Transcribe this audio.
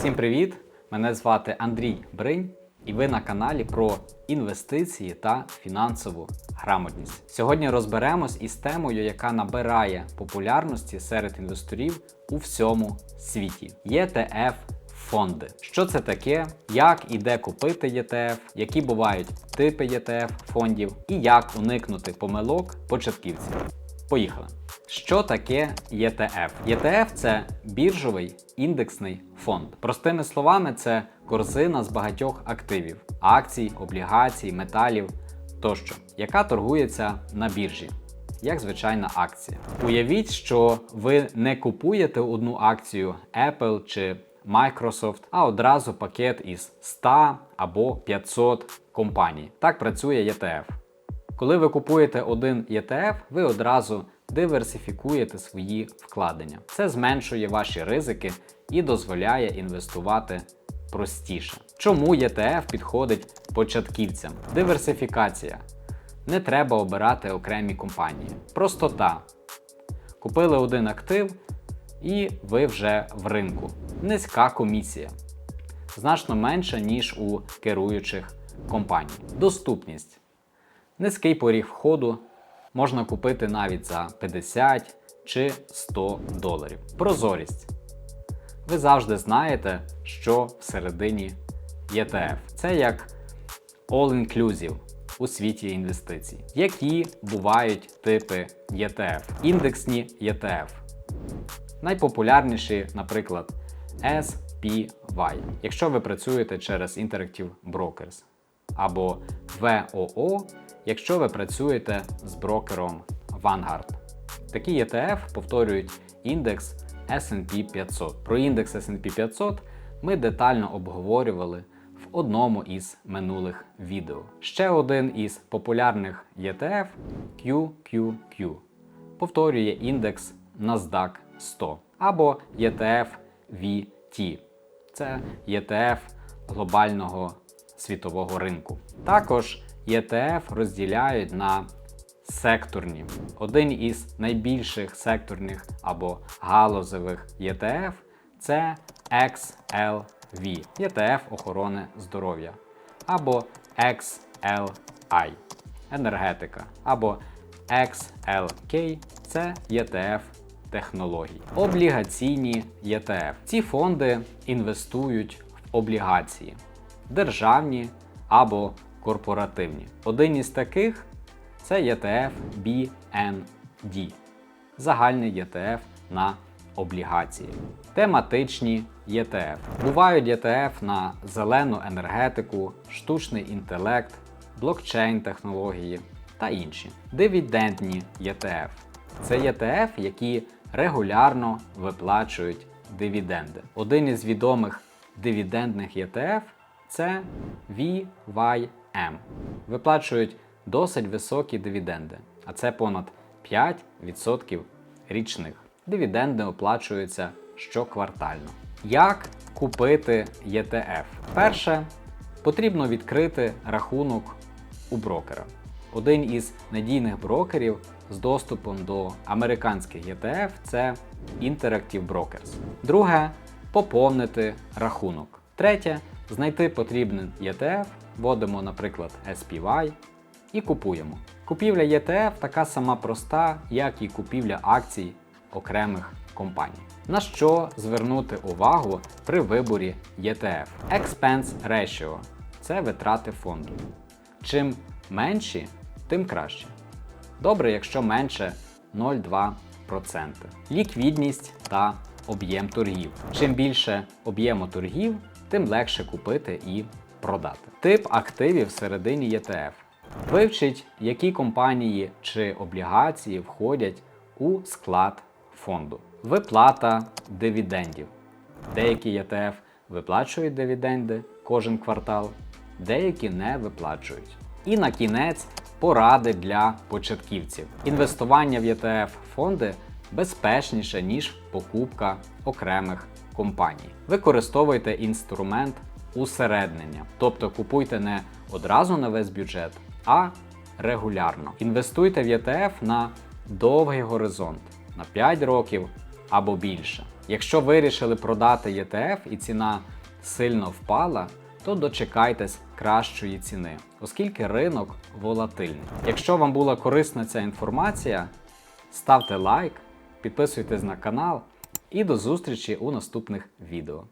Всім привіт! Мене звати Андрій Бринь, і ви на каналі про інвестиції та фінансову грамотність. Сьогодні розберемось із темою, яка набирає популярності серед інвесторів у всьому світі. ETF фонди. Що це таке, як і де купити ETF, які бувають типи ETF фондів і як уникнути помилок початківців. Поїхали! Що таке ETF? ETF – це біржовий індексний фонд. Простими словами, це корзина з багатьох активів: акцій, облігацій, металів тощо, яка торгується на біржі. Як звичайна акція. Уявіть, що ви не купуєте одну акцію Apple чи Microsoft, а одразу пакет із 100 або 500 компаній. Так працює ETF. Коли ви купуєте один ETF, ви одразу диверсифікуєте свої вкладення. Це зменшує ваші ризики і дозволяє інвестувати простіше. Чому ETF підходить початківцям? Диверсифікація. Не треба обирати окремі компанії. Простота. Купили один актив і ви вже в ринку. Низька комісія. Значно менша, ніж у керуючих компаній. Доступність. Низький поріг входу можна купити навіть за 50 чи 100 доларів. Прозорість. Ви завжди знаєте, що всередині ETF. Це як all-inclusive у світі інвестицій. Які бувають типи ETF? Індексні ETF. Найпопулярніші, наприклад, SPY, якщо ви працюєте через Interactive Brokers, або VOO, якщо ви працюєте з брокером Vanguard. Такі ETF повторюють індекс SP 500. Про індекс SP 500 ми детально обговорювали в одному із минулих відео. Ще один із популярних ETF QQQ повторює індекс NASDAQ 100 або ETF VT. Це ETF глобального світового ринку. Також ETF розділяють на секторні. Один із найбільших секторних або галузевих ETF це XLV ETF охорони здоров'я або XLI енергетика або XLK це ETF технологій. Облігаційні ETF. Ці фонди інвестують в облігації державні або корпоративні. Один із таких це ETF BND, загальний ETF на облігації. Тематичні ETF. Бувають ETF на зелену енергетику, штучний інтелект, блокчейн технології та інші. Дивідендні ETF. Це ETF, які регулярно виплачують дивіденди. Один із відомих дивідендних ETF це VYM. Виплачують досить високі дивіденди, а це понад 5% річних. Дивіденди оплачуються щоквартально. Як купити ETF? Перше, потрібно відкрити рахунок у брокера. Один із надійних брокерів з доступом до американських ETF це Interactive Brokers. Друге поповнити рахунок. Третє знайти потрібний ETF, вводимо, наприклад, SPY і купуємо. Купівля ETF така сама проста, як і купівля акцій окремих компаній. На що звернути увагу при виборі ETF? Expense Ratio це витрати фонду. Чим менші, тим краще. Добре, якщо менше 0,2%. Ліквідність та об'єм торгів. Чим більше об'єму торгів, тим легше купити і продати. Тип активів всередині ETF. Вивчіть, які компанії чи облігації входять у склад фонду. Виплата дивідендів. Деякі ETF виплачують дивіденди кожен квартал, деякі не виплачують. І на кінець поради для початківців. Інвестування в ETF фонди безпечніше, ніж покупка окремих компаній. Використовуйте інструмент усереднення, тобто купуйте не одразу на весь бюджет, а регулярно. Інвестуйте в ETF на довгий горизонт, на 5 років або більше. Якщо вирішили продати ETF і ціна сильно впала, то дочекайтесь кращої ціни, оскільки ринок волатильний. Якщо вам була корисна ця інформація, ставте лайк, підписуйтесь на канал і до зустрічі у наступних відео.